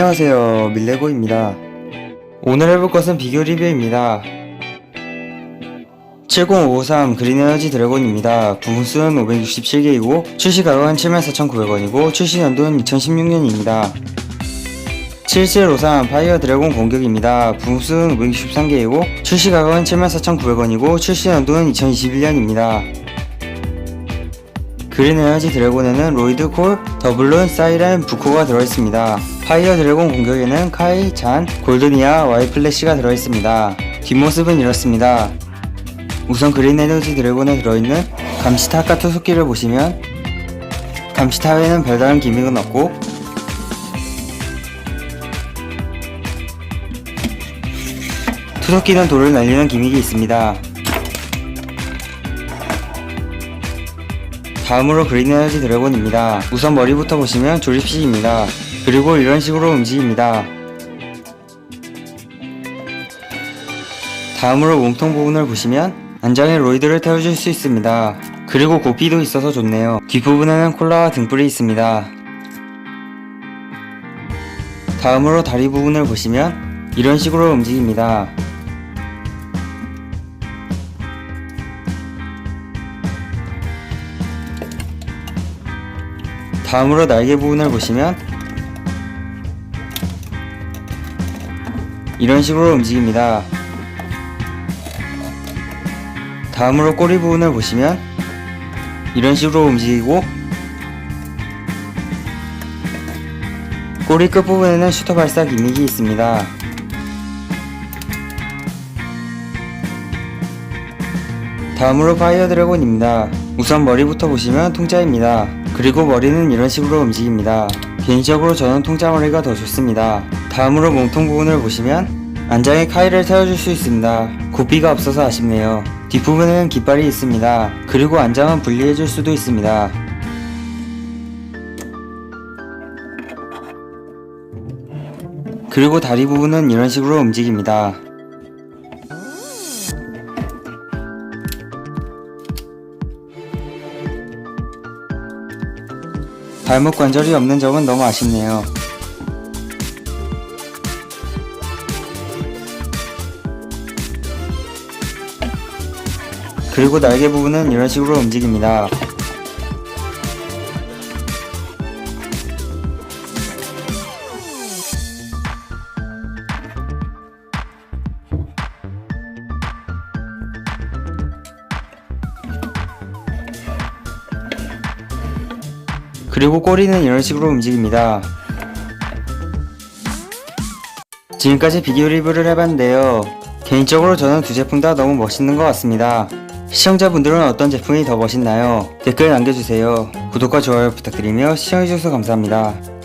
안녕하세요. 밀레고입니다. 오늘 해볼 것은 비교 리뷰입니다. 70553 그린에너지 드래곤입니다. 부분수는 567개이고 출시가격은 74,900원이고 출시 연도는 2016년입니다. 7753 파이어 드래곤 공격입니다. 부분수는 563개이고 출시가격은 74,900원이고 출시 연도는 2021년입니다. 그린 에너지 드래곤에는 로이드 콜, 더블룬, 사이렌, 부코가 들어있습니다. 파이어 드래곤 공격에는 카이, 잔, 골드니아, 와이플래시가 들어있습니다. 뒷모습은 이렇습니다. 우선 그린 에너지 드래곤에 들어있는 감시타카 투속기를 보시면 감시타에는 별다른 기믹은 없고 투속기는 돌을 날리는 기믹이 있습니다. 다음으로 그린 에너지 드래곤입니다. 우선 머리부터 보시면 조립식입니다. 그리고 이런 식으로 움직입니다. 다음으로 몸통 부분을 보시면 안장에 로이드를 태워줄 수 있습니다. 그리고 고삐도 있어서 좋네요. 뒷부분에는 콜라와 등불이 있습니다. 다음으로 다리 부분을 보시면 이런 식으로 움직입니다. 다음으로 날개 부분을 보시면 이런 식으로 움직입니다. 다음으로 꼬리 부분을 보시면 이런 식으로 움직이고 꼬리 끝부분에는 슈터 발사 기믹이 있습니다. 다음으로 파이어 드래곤입니다. 우선 머리부터 보시면 통짜입니다. 그리고 머리는 이런 식으로 움직입니다. 개인적으로 저는 통짜 머리가 더 좋습니다. 다음으로 몸통 부분을 보시면 안장에 카이를 태워줄 수 있습니다. 고삐가 없어서 아쉽네요. 뒷부분에는 깃발이 있습니다. 그리고 안장은 분리해줄 수도 있습니다. 그리고 다리 부분은 이런 식으로 움직입니다. 발목 관절이 없는 점은 너무 아쉽네요. 그리고 날개 부분은 이런 식으로 움직입니다. 그리고 꼬리는 이런 식으로 움직입니다. 지금까지 비교 리뷰를 해봤는데요. 개인적으로 저는 두 제품 다 너무 멋있는 것 같습니다. 시청자분들은 어떤 제품이 더 멋있나요? 댓글 남겨주세요. 구독과 좋아요 부탁드리며 시청해주셔서 감사합니다.